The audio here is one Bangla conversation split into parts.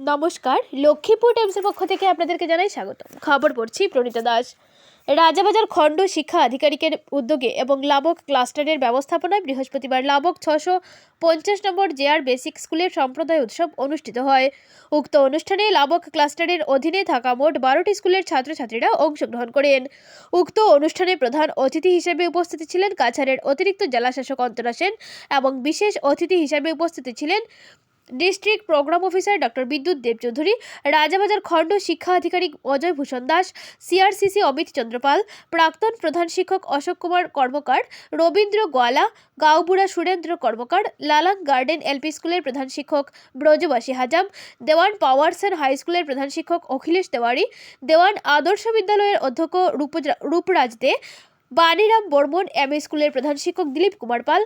নমস্কার, লক্ষ্মীপুর টাইমসের পক্ষ থেকে আপনাদেরকে জানাই স্বাগত খবর পড়ছি প্রণীতা দাস। রাজাবাজার খণ্ড শিক্ষা আধিকারিকের উদ্যোগে এবং লাবক ক্লাস্টারের ব্যবস্থাপনায় বৃহস্পতিবার লাবক ছশো পঞ্চাশ নম্বর জেআর বেসিক স্কুলের সম্প্রদায় উৎসব অনুষ্ঠিত হয়। উক্ত অনুষ্ঠানে লাবক ক্লাস্টারের অধীনে থাকা মোট বারোটি স্কুলের ছাত্রছাত্রীরা অংশগ্রহণ করেন। উক্ত অনুষ্ঠানে প্রধান অতিথি হিসেবে উপস্থিত ছিলেন কাছাড়ের অতিরিক্ত জেলাশাসক অন্তরা সেন এবং বিশেষ অতিথি হিসেবে উপস্থিত ছিলেন ডিস্ট্রিক্ট প্রোগ্রাম অফিসার ডক্টর বিদ্যুৎ দেবচৌধুরী, রাজাবাজার খণ্ড শিক্ষা আধিকারিক অজয় ভূষণ দাস, সিআরসিসি অমিত চন্দ্রপাল প্রাক্তন প্রধান শিক্ষক অশোক কুমার কর্মকার, রবীন্দ্র গোয়ালা, গাঁওবুড়া সুরেন্দ্র কর্মকার লালাং গার্ডেন এলপি স্কুলের প্রধান শিক্ষক ব্রজবাসী হাজাম, দেওয়ান পাওয়ারসন হাই স্কুলের প্রধান শিক্ষক অখিলেশ তেওয়ারি, দেওয়ান আদর্শ বিদ্যালয়ের অধ্যক্ষ রূপরাজ দে বাণীরাম বর্মন এম স্কুলের প্রধান শিক্ষক দিলীপ কুমার পাল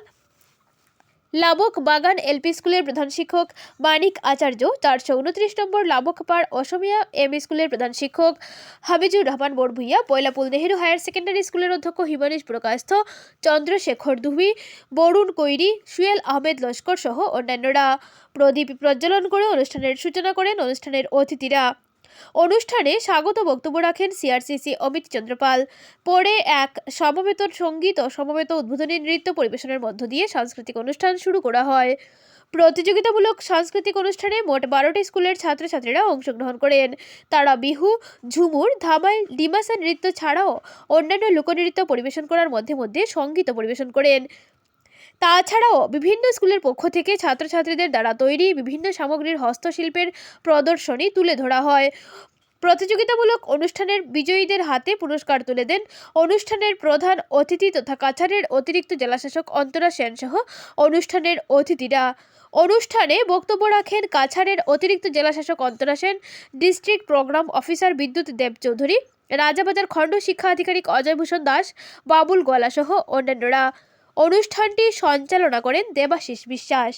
লাবক বাগান এলপি স্কুলের প্রধান শিক্ষক মানিক আচার্য চারশো উনত্রিশ নম্বর লাবকপাড় অসমিয়া এম স্কুলের প্রধান শিক্ষক হাবিজুর রহমান বড়ভুইয়া পয়লাপুল নেহেরু হায়ার সেকেন্ডারি স্কুলের অধ্যক্ষ হিমানীশ প্রকাশস্থ চন্দ্রশেখর দুবি, বরুণ কৈরি, সুয়েল আহমেদ লস্কর সহ অন্যান্যরা। প্রদীপ প্রজ্বলন করে অনুষ্ঠানের সূচনা করেন অনুষ্ঠানের অতিথিরা। অনুষ্ঠানে স্বাগত বক্তব্য রাখেন সিআরসিসি অমিত চন্দ্রপাল। পরে এক সমবেত সংগীত ও সমবেত উদ্বোধনী নৃত্য পরিবেশনের মধ্য দিয়ে সাংস্কৃতিক অনুষ্ঠান শুরু করা হয়। প্রতিযোগিতামূলক সাংস্কৃতিক অনুষ্ঠানে মোট বারোটি স্কুলের ছাত্রছাত্রীরা অংশগ্রহণ করেন। তারা বিহু, ঝুমুর ধামাইল ডিমাসা নৃত্য ছাড়াও অন্যান্য লোকনৃত্য পরিবেশন করার মধ্যে মধ্যে সংগীত পরিবেশন করেন। তাছাড়াও বিভিন্ন স্কুলের পক্ষ থেকে ছাত্রছাত্রীদের দ্বারা তৈরি বিভিন্ন সামগ্রীর হস্তশিল্পের প্রদর্শনী তুলে ধরা হয়। প্রতিযোগিতামূলক অনুষ্ঠানের বিজয়ীদের হাতে পুরস্কার তুলে দেন অনুষ্ঠানের প্রধান অতিথি তথা কাছাড়ের অতিরিক্ত জেলাশাসক অন্তরা সেন সহ অনুষ্ঠানের অতিথিরা। অনুষ্ঠানে বক্তব্য রাখেন কাছাড়ের অতিরিক্ত জেলাশাসক Antara Sen, district programme officer Bidyut Deb Choudhury Rajabazar খণ্ড শিক্ষা আধিকারিক অজয় ভূষণ দাস, বাবুল গলা সহ অন্যান্যরা। অনুষ্ঠানটি সঞ্চালনা করেন দেবাশিস বিশ্বাস।